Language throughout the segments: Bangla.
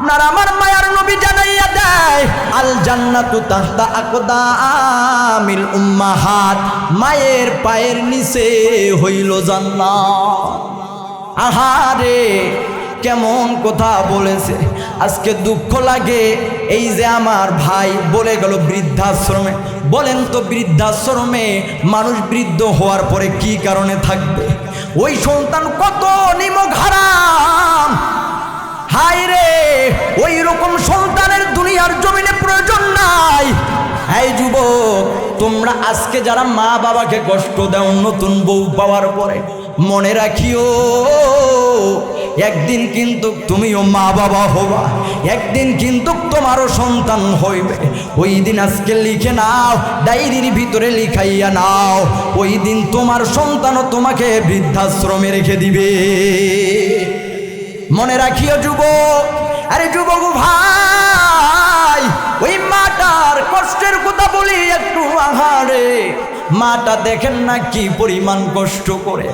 আপনার আমার মায়ার নবী জানাইয়া দেয়, আল জান্নাতু তাহতা আকদামিল উম্মাহাত, মায়ের পায়ের নিচে হইল জান্নাত। আহারে, কেমন কথা বলেছে। আজকে দুঃখ লাগে, এই যে আমার ভাই বলে গেল বৃদ্ধাশ্রমে। বলেন তো বৃদ্ধাশ্রমে মানুষ বৃদ্ধ হওয়ার পরে কি কারণে থাকবে? ওই সন্তান কত নিমক হারাম। হায় রে ওই রকম সন্তানের দুনিয়ার জমিনে প্রয়োজন নাই। এই যুবক, তোমরা আজকে যারা মা বাবাকে কষ্ট দাও, নতুন বউ পাওয়ার পরে, মনে রাখিও, একদিন কিন্তু তুমিও মা বাবা হবা, একদিন কিন্তু তোমারও সন্তান হইবে। ওই দিন আজকে লিখে নাও, ডায়েরির ভিতরে লিখাইয়া নাও, ওই দিন তোমার সন্তানও তোমাকে বৃদ্ধাশ্রমে রেখে দিবে। মনে রাখিও যুবক। আরে যুবক ভাই ওই মাটার কষ্টের কথা বলি একটু আহারে। মাটা দেখেন না কি পরিমাণ কষ্ট করে।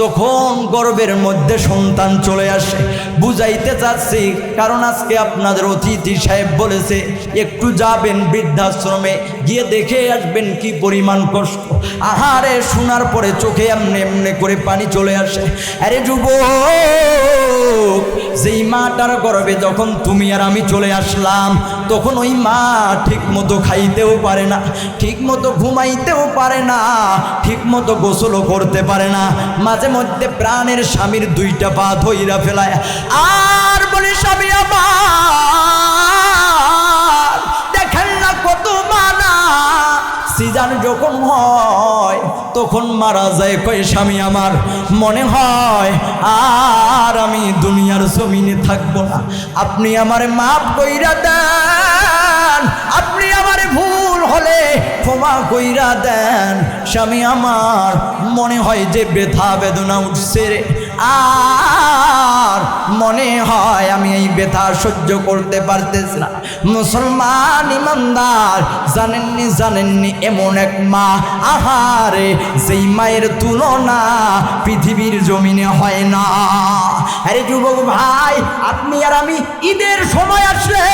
যখন গর্বের মধ্যে সন্তান চলে আসে, বুঝাইতে চাচ্ছি, কারণ আজকে আপনাদের অতিথি সাহেব বলেছে, একটু যাবেন বৃদ্ধাশ্রমে, গিয়ে দেখে আসবেন কি পরিমাণ কষ্ট। আহারে, শোনার পরে চোখে এমনি এমনি করে পানি চলে আসে। আরে যুবক সেই মাটার গর্বে যখন তুমি আর আমি চলে আসলাম তখন ওই মা ঠিক মতো খাইতেও পারে না ঠিক মতো ঘুমাইতেও পারে না ঠিক মতো গোসলও করতে পারে না। মাঝে মধ্যে প্রাণের স্বামীর দুইটা পা ধইরা ফেলায়, আর বলি স্বামী আমার সিজান যখন হয়, তখন মারা যায় কয় স্বামী আমার মনে হয়। আর আমি দুনিয়ার জমিনে থাকব না। আপনি আমার মাফ কইরা দেন। আপনি আমার ভুল হলে ক্ষমা কইরা দেন। স্বামী আমার, মনে হয় যে ব্যথা বেদনা উঠছে রে। আর মনে হয় আমি এই ব্যথা সহ্য করতে পারতেছি না। মুসলমান ইমানদার, জানেননি জানেননি, এমন এক মা। আহারে, যেই মায়ের তুলনা পৃথিবীর জমিনে হয় না। আরে যুবক ভাই, আপনি আর আমি ঈদের সময় আসলে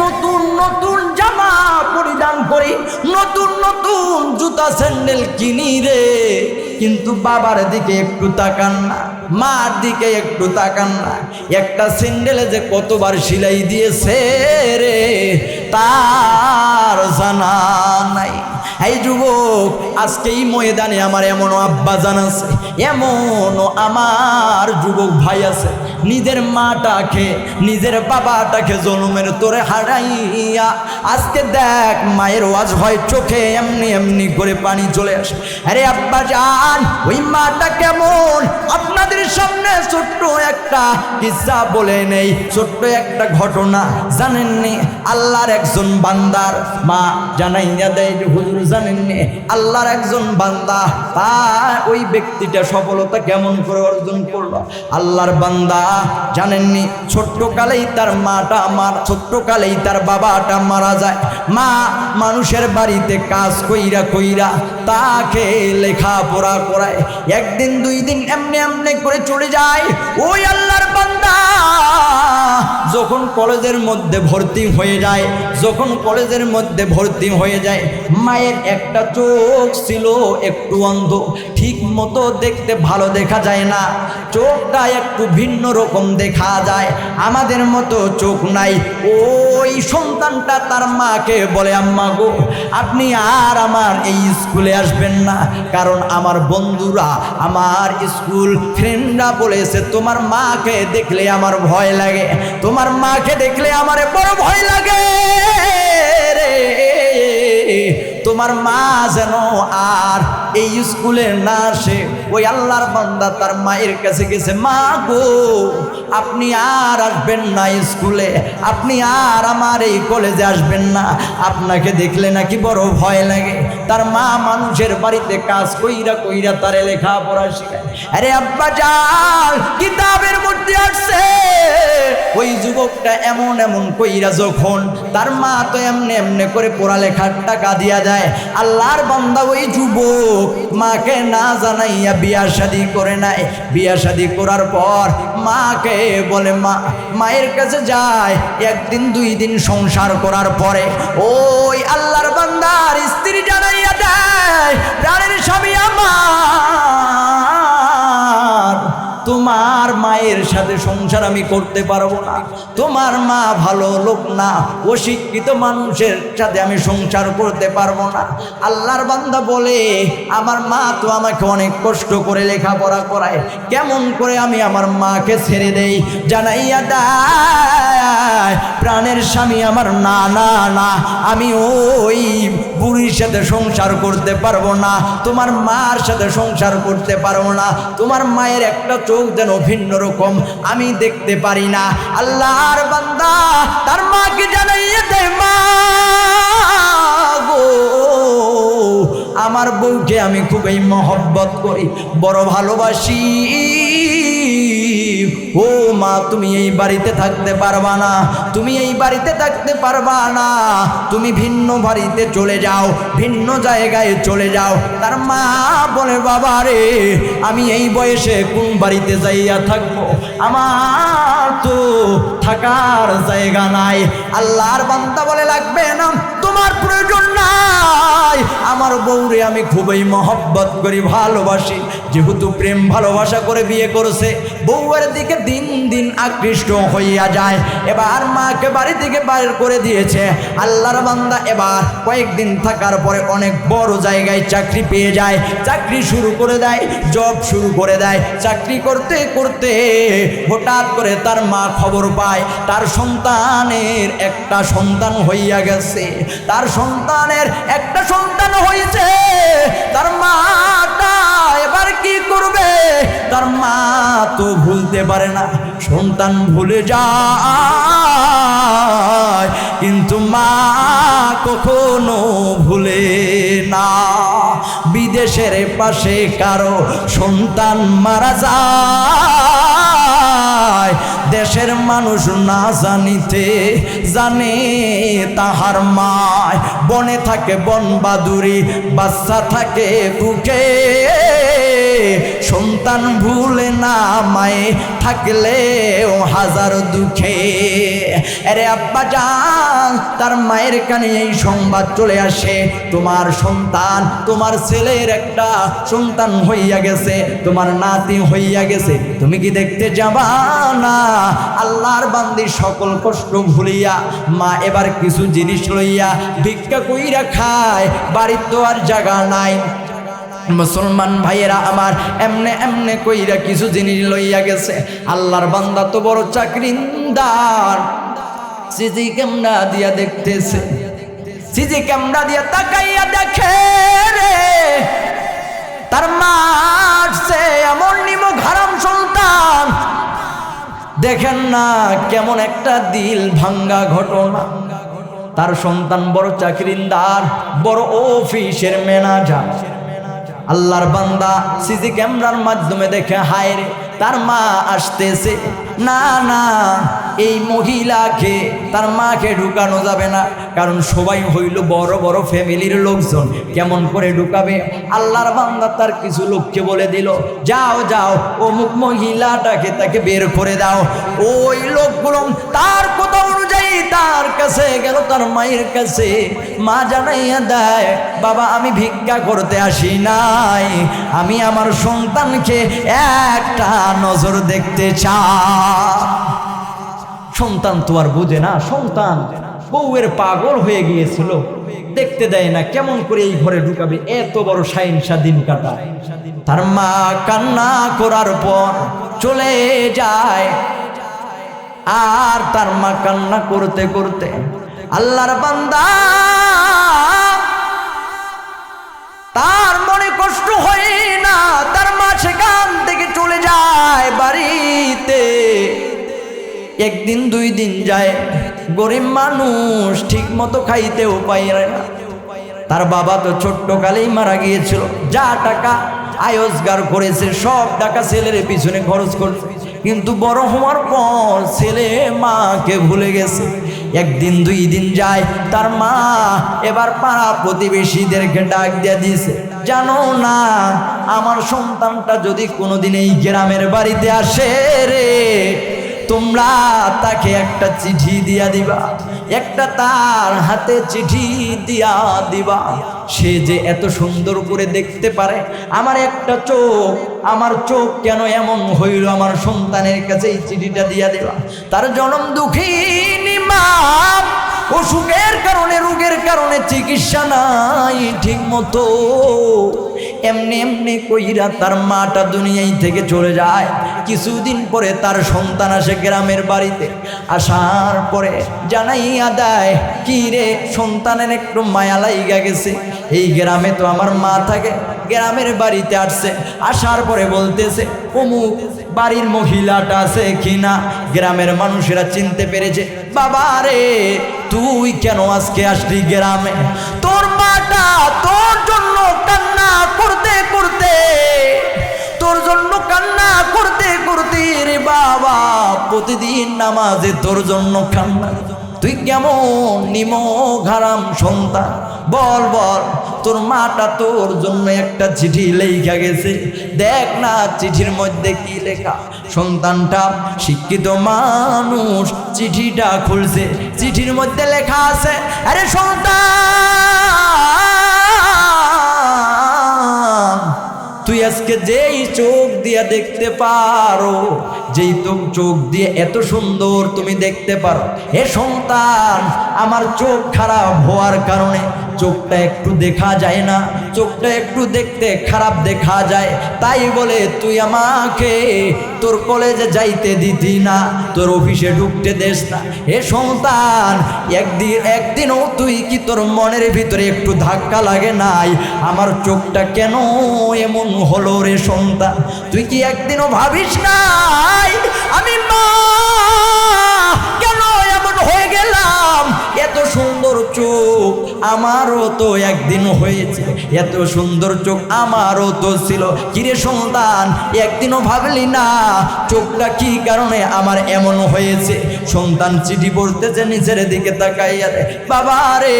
নতুন নতুন জামা পরিধান করি, নতুন নতুন জুতা, স্যান্ডেল কিনি রে। কিন্তু বাবার দিকে একটু তাকান না, মার দিকে একটু তাকান না। একটা সিন্ডেলে যে কতবার সিলাই দিয়েছে রে, তার জানা নাই। এই যুবক আজকে এই ময়দানে আমার এমনও আব্বা জানাছে এমনও আমার যুবক ভাই আছে। নিজের মাটাকে, নিজের বাবাটাকে জনমের তোরে হারাইয়া, আজকে দেখ মায়ের ওয়াজ হয়, চোখে এমনি এমনি করে পানি চলে আসে। আরে আব্বা যান ওই মাটা কেমন? আপনাদের সামনে ছোট্ট একটা কিসা বলে নেই, ছোট্ট একটা ঘটনা। জানেননি? আল্লাহর একজন বান্দার মা জানাইয়া দেয় হুজুর জানেননি? আল্লাহর একজন বান্দা, তা ওই ব্যক্তিটা সফলতা কেমন করে অর্জন করল? আল্লাহর বান্দা জানেননি ছোট্ট কালেই তার মাটা মার ছোট্ট কালেই তার বাবাটা মারা যায়। মা মানুষের বাড়িতে কাজ কইরা কইরা তাকে লেখাপড়া করায়। একদিন, দুই দিন এমনি এমনি করে চলে যায়। ওই আল্লাহর বান্দা যখন কলেজের মধ্যে ভর্তি হয়ে যায়, যখন কলেজের মধ্যে ভর্তি হয়ে যায়, মায়ের একটা চোখ ছিল একটু অন্ধ, ঠিক মতো দেখতে ভালো দেখা যায় না। চোখটা একটু ভিন্ন রকম দেখা যায়, আমাদের মতো চোখ নাই। ওই সন্তানটা তার মাকে বলে, আম্মা গো, আপনি আর আমার এই স্কুলে আসবেন না, কারণ আমার বন্ধুরা, আমার স্কুল ফ্রেন্ডরা বলেছে, তোমার মাকে দেখলে আমার ভয় লাগে। তোমার মাকে দেখলে আমার বড় ভয় লাগে তোমার মা যেন আর এই স্কুলে না আসে ওই আল্লাহর বান্দা তার মায়ের কাছে গেছে, মা গো, আপনি আর আসবেন না স্কুলে, আপনি আর আমার এই কলেজে আসবেন না। আপনাকে দেখলে নাকি বড় ভয় লাগে। তার মা মানুষের বাড়িতে কাজ কইরা কইরা তারে লেখা পড়া শেখায়। আরে আব্বা যান কিতাবের মধ্যে আসছে। ওই যুবকটা এমন এমন কইরা যখন তার মা তো এমনি এমনি করে পড়ালেখার টাকা দিয়া যায় আল্লাহর বান্দা ওই যুবক মাকে না জানাইয়া বিয়া শাদি করে নাই। বিয়া শাদি করার পর মাকে বলে, মা, মায়ের কাছে যায়, একদিন দুই দিন সংসার করার পরে ওই আল্লাহর বান্দার স্ত্রী জানাইয়া দেয়, রানের স্বামী আমার। তোমার মায়ের সাথে সংসার আমি করতে পারব না। তোমার মা ভালো লোক না, অশিক্ষিত মানুষের সাথে আমি সংসার করতে পারব না। আল্লাহর বান্দা বলে, আমার মা তো আমাকে অনেক কষ্ট করে লেখাপড়া করায়। কেমন করে আমি আমার মাকে ছেড়ে দেই? জানাইয়া দেয় প্রাণের স্বামী আমার না না না, আমি ওই বুড়ির সাথে সংসার করতে পারব না, তোমার মার সাথে সংসার করতে পারব না, তোমার মায়ের একটা চোখ যেন ভিন্ন রকম, আমি দেখতে পারি না। আল্লাহর বান্দা, তার মাকে জানাইয়ে দেয় মা আমার বউকে আমি খুবই মহব্বত করি, বড় ভালোবাসি। ও মা, তুমি এই বাড়িতে থাকতে পারবা না। তুমি এই বাড়িতে থাকতে পারবা না। তুমি ভিন্ন বাড়িতে চলে যাও, ভিন্ন জায়গায় চলে যাও। তার মা বলে, বাবা রে, আমি এই বয়সে কোন বাড়িতে যাইয়া থাকব? আমার তো থাকার জায়গা নাই। আল্লাহর বান্দা বলে, লাগবে না। তোমার প্রয়োজন নাই। আমার বউরে আমি খুবই মহব্বত করি, ভালোবাসি। যেহেতু প্রেম ভালোবাসা করে বিয়ে করেছে, বউয়ের দিকে দিন দিন আকৃষ্ট হইয়া যায়। এবার মাকে বাড়ি থেকে বাইর করে দিয়েছে। আল্লাহর বান্দা এবার কয়েকদিন থাকার পরে অনেক বড় জায়গায় চাকরি পেয়ে যায়। চাকরি শুরু করে দেয়, জব শুরু করে দেয়। চাকরি করতে করতে হঠাৎ করে তার মা খবর পায়, তার সন্তানের একটা সন্তান হইয়া গেছে। তার সন্তানের একটা সন্তান হয়েছে। তার মাটা এবার কি করবে? তার মা তো ভুলতে পারে না, সন্তান ভুলে যায়। কিন্তু মা কখনো ভুলে না। বিদেশের পাশে কারও সন্তান মারা যায়। দেশের মানুষ না জানিতে জানে তাহার মায়। বনে থাকে বন বাদুরি বাচ্চা থাকে বুকে। সন্তান ভুলে না মায়ে, থাকলেও হাজার দুঃখে। আরে আব্বা যান তার মায়ের কানে এই সংবাদ চলে আসে, তোমার সন্তান, তোমার ছেলের একটা সন্তান হইয়া গেছে, তোমার নাতি হইয়া গেছে, তুমি কি দেখতে যাবা? না, আল্লাহর বান্দি সকল কষ্ট ভুলিয়া, মা এবার কিছু জিনিস লইয়া ভিক্ষা কইরা খায়, বাড়ির তো আর জায়গা নাই। মুসলমান ভাইয়েরা আমার এমনে এমনে কইরা কিছু জিনিস লইয়া গেছে। আল্লাহর বান্দা তো বড় চাকরিন্দার। সিজি ক্যামেরা দিয়া দেখতেছে। সিজি ক্যামেরা দিয়া তাকাইয়া দেখে রে। তার মারছে এমন নিমক হারাম সন্তান দেখেন না কেমন একটা দিল ভাঙ্গা ঘটনা। তার সন্তান বড় চাকরিন্দার, বড় অফিসের ম্যানেজার আল্লাহর বান্দা সিসি ক্যামেরার মাধ্যমে দেখে হায় রে তার মা আসতেছে। না না। এই মহিলাকে তার মাকে ঢুকানো যাবে না, কারণ সবাই হইল বড় বড় ফ্যামিলির লোকজন। কেমন করে ঢুকাবে? আল্লাহর বান্দা তার কিছু লোককে বলে দিল, যাও যাও, অমুক মহিলাটাকে তাকে বের করে দাও। ওই লোকগুলো তার কথা অনুযায়ী তার কাছে গেল, তার মায়ের কাছে। মা জানাইয়া দেয়, বাবা, আমি ভিক্ষা করতে আসি নাই। আমি আমার সন্তানকে একটা নজর দেখতে চাই। সন্তান তো আর বোঝে না, সন্তান বউয়ের পাগল হয়ে গিয়েছিল। দেখতে দেয় না কেমন করে এই ঘরে ঢুকাবে, এত বড় সাইন দিন কাটা তার মা কান্না করার পর চলে যায়। আর তার মা কান্না করতে করতে আল্লাহর বান্দা একদিন, দুই দিন যায়। গরিব মানুষ ঠিক মতো খাইতেও পায় না। তার বাবা তো ছোট্ট কালেই মারা গিয়েছিল। যা টাকা আয়োজগার করেছে, সব টাকা ছেলের পিছনে খরচ করছে কিন্তু বড় হওয়ার পর ছেলে মাকে ভুলে গেছে। একদিন, দুই দিন যায়, তার মা এবার পাড়া প্রতিবেশীদেরকে ডাক দিয়ে দিয়েছে, জানো না, আমার সন্তানটা যদি কোনোদিন এই গ্রামের বাড়িতে আসে রে তোমরা তাকে একটা চিঠি দিয়া দিবা, একটা তার হাতে চিঠি দিয়া দিবা। সে যে এত সুন্দর করে দেখতে পারে, আমার একটা চোখ, আমার চোখ কেন এমন হইল, আমার সন্তানের কাছে এই চিঠিটা দিয়া দেবা। তার জনম দুঃখিনী মা অসুখের কারণে, রোগের কারণে চিকিৎসা নাই ঠিক মতো এমনি এমনি কইরা তার মাটা দুনিয়ায় থেকে চলে যায়। কিছুদিন পরে তার সন্তান আসে গ্রামের বাড়িতে। আসার পরে জানাইয়া দেয়, কি রে, সন্তানের একটু মায়া লাইগা গেছে। এই গ্রামে তো আমার মা থাকে, গ্রামের বাড়িতে আসছে। আসার পরে বলতেছে, অমুক বাড়ির মহিলাটা আছে কিনা গ্রামের মানুষেরা চিনতে পেরেছে, বাবা রে তুই কেন আজকে আসলি গ্রামে? তোর মাটা তোর জন্য কান্না করতে করতে, তোর জন্য কান্না করতে করতে রে বাবা, প্রতিদিন নামাজে তোর জন্য কান্না। তুই কেমন নিম ঘারাম সন্তান? বল বল, তোর মাটা তোর জন্য একটা চিঠি লেখা গেছে। দেখ না চিঠির মধ্যে কি লেখা। সন্তানটা শিক্ষিত মানুষ চিঠিটা খুলছে। চিঠির মধ্যে লেখা আছে, আরে সন্তান! আজকে যেই চোখ দিয়ে দেখতে পারো, যেই তো চোখ দিয়ে এত সুন্দর তুমি দেখতে পারো, হে সন্তান, আমার চোখ খারাপ হওয়ার কারণে চোখটা একটু দেখা যায় না, চোখটা একটু দেখতে খারাপ দেখা যায়। তাই বলে, তুই আমাকে তোর কলেজে যাইতে দিতি না, তোর অফিসে ঢুকতে দেস না। এ সন্তান, একদিন, একদিনও তুই কি তোর মনের ভিতরে একটু ধাক্কা লাগে নাই? আমার চোখটা কেন এমন হলো রে সন্তান? তুই কি একদিনও ভাবিস নাই, আমি মা, কেন এমন হয়ে গেলাম? এত সুন্দর চোখ আমারও তো একদিন হয়েছে। এত সুন্দর চোখ আমারও তো ছিল। কিরে সন্তান, একদিনও ভাবলি না? চোখটা কি কারণে আমার এমন হয়েছে? সন্তান চিঠি পড়তেছে নিচের দিকে তাকাইয়া বাবা রে,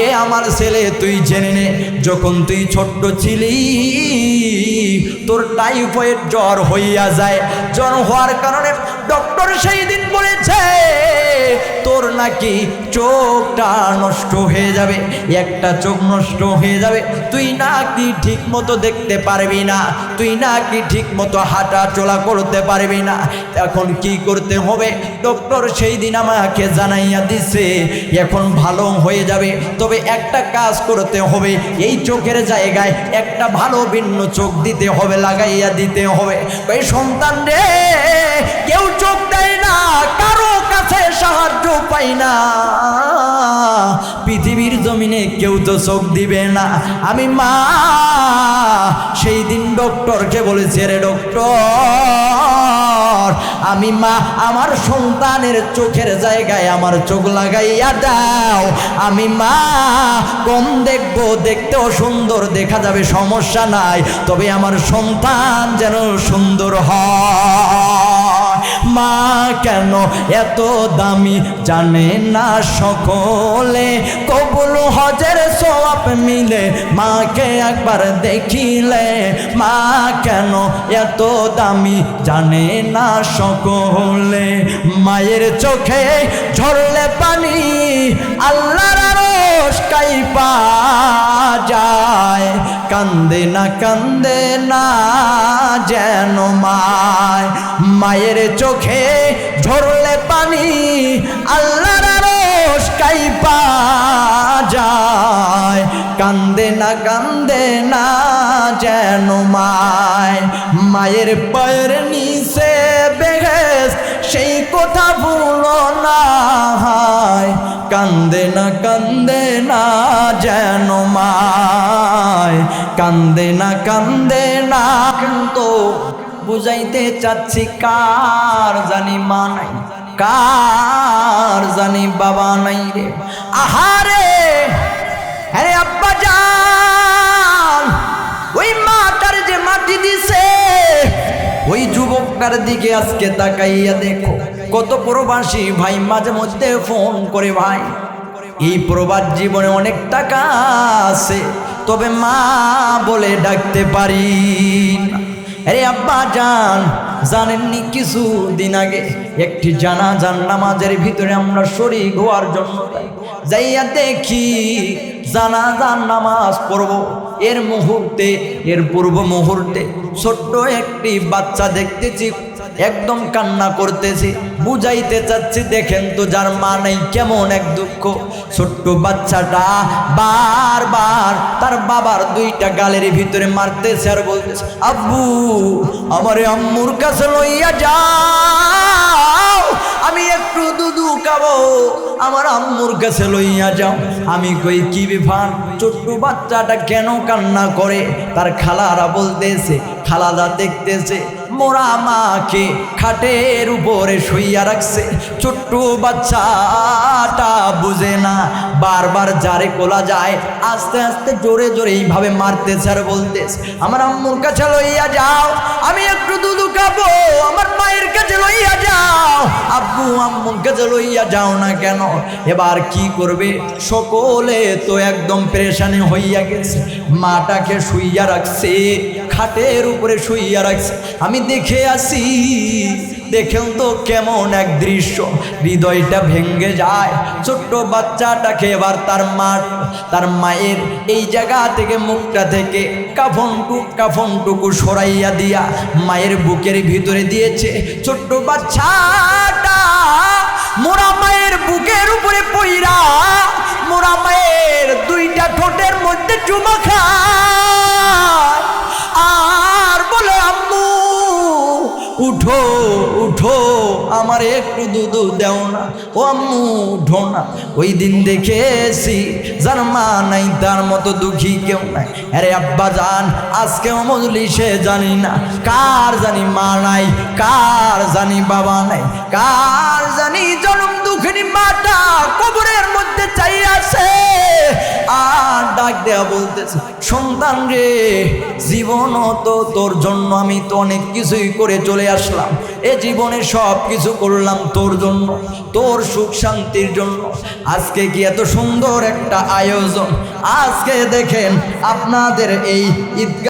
এ আমার ছেলে, তুই জেনে নে, যখন তুই ছোট্ট ছিলি, তোর টাইফয়েড জ্বর হইয়া যায়। জ্বর হওয়ার কারণে ডক্টর সেই দিন বলেছে, তোর নাকি চোখটা নষ্ট হয়ে যাবে। একটা চোখ নষ্ট হয়ে যাবে। তুই নাকি ঠিক মতো দেখতে পারবি না, তুই নাকি ঠিক মতো হাঁটা চলা করতে পারবি না। এখন কি করতে হবে? ডক্টর সেই দিন আমাকে জানাইয়া দিছে, এখন ভালো হয়ে যাবে। তবে একটা কাজ করতে হবে, এই চোখের জায়গায় একটা ভালো ভিন্ন চোখ দিতে হবে, লাগাইয়া দিতে হবে। ওই সন্তান রে, কেউ চোখ দেয় না, কারও কাছে সাহায্য পাই না। পৃথিবীর জমিনে কেউ তো চোখ দিবে না। আমি মা সেই দিন ডক্টরকে বলেছে, রে ডক্টর, আমি মা, আমার সন্তানের চোখের জায়গায় আমার চোখ লাগাইয়া দাও। আমি মা, কম দেখব, দেখতেও সুন্দর, দেখা যাবে, সমস্যা নাই। তবে আমার সন্তান যেন সুন্দর হয়। মা কেন এত দামি জানে না সকলে? কবুল হজের সোয়াব মিলে মাকে একবার দেখিলে। মা কেন এত দামি জানে না সকলে? মায়ের চোখে ঝরলে পানি আল্লাহর আরশ কাইপা যায়। কান্দে না কান্দে না যেন মায়। মায়ের চোখে ঝরলে পানি, আল্লাহর আরশ কাইপা যায়। কান্দে না কান্দে না যেন মায়। মায়ের পায়ের নিচে বেহেস সেই কথা ভুলো না কান্দে না কান্দে না যেন মায়। কান্দে না কান্দে না, কিন্তু বুঝাইতে চাচ্ছি, কার জানি মা নাই, কার জানি বাবা নাই রে আহারে, আরে আব্বা জান, ওই মাটার যে মাটি দিছে, ওই যুবকটার দিকে আজকে তাকাইয়া দেখো, কত প্রবাসী ভাই মাঝে মধ্যে ফোন করে, ভাই, এই প্রবাস জীবনে অনেক টাকা আছে, তবে মা বলে ডাকতে পারি না। আরে আব্বা জান, জানেননি কিছু দিন আগে একটি জানা যান নামাজের ভিতরে আমরা শরীর হওয়ার জন্য যাইয়া দেখি জানা যান নামাজ পড়ব। এর মুহূর্তে, এর পূর্ব মুহূর্তে ছোট্ট একটি বাচ্চা দেখতেছি একদম কান্না করতেছি, বুঝাইতে চাচ্ছি, দেখেন তো যার মা নেই, কেমন এক দুঃখ। ছোট্ট বাচ্চাটা বারবার তার বাবার দুইটা গালের ভিতরে মারতেছে আর বলতেছে, আব্বু, আমারে আম্মুর কাছে লইয়া যাও, আমি একটু দুধু খাব, আমার আম্মুর কাছে লইয়া যাও। আমি কই, কি বিভান ছোট্ট বাচ্চাটা কেন কান্না করে? তার খালারা বলতেছে, খালাদা দেখতেছে মোরা মাকে খাটের উপরে শুইয়া রাখছে। ছোট্ট বাচ্চাটা বুঝে না, বারবার যারে কোলা যায়, আস্তে আস্তে জোরে জোরে এইভাবে মারতেছে আর বলতেছে, আমার আম্মুর কাছে লইয়া যাও, আমি একটু দুধু খাব, আমার মায়ের কাছে লইয়া যাও। আব্বু, আম্মুর কাছে লইয়া যাও না কেন? এবার কি করবে? সকলে তো একদম পেরেশানি হইয়া গেছে, মাটাকে শুইয়া রাখছে। খাটের উপরে শুইয়া রাখছে। আমি দেখে আসি দেখেন তো কেমন এক দৃশ্য। হৃদয়টা ভেঙ্গে যায়। ছোট্ট বাচ্চাটাকে এবার তার মা, তার মায়ের এই জায়গা থেকে, মুখটা থেকে কাফনটু কাফনটুকু সরাইয়া দিয়া মায়ের বুকের ভিতরে দিয়েছে। ছোট্ট বাচ্চাটা দেও না, ও আম্মু না। ওই দিন দেখেছি যার মা নাই, তার মতো দুঃখী কেউ নাই। আরে আব্বা জান, আজকেও জানি না কার জানি মা নাই, কার জানি বাবা নাই, কার জানি জনম দুঃখিনী মাটা কবরের ডাক দেয়া বলতেছে, সন্তান রে, জীবন তো তোর জন্য, আমি তো অনেক কিছুই করে চলে আসলাম। এ জীবনে সব কিছু করলাম তোর জন্য, তোর সুখ শান্তির জন্য। আজকে কি এত সুন্দর একটা আয়োজন? আজকে দেখেন, আপনাদের এই ঈদগাহ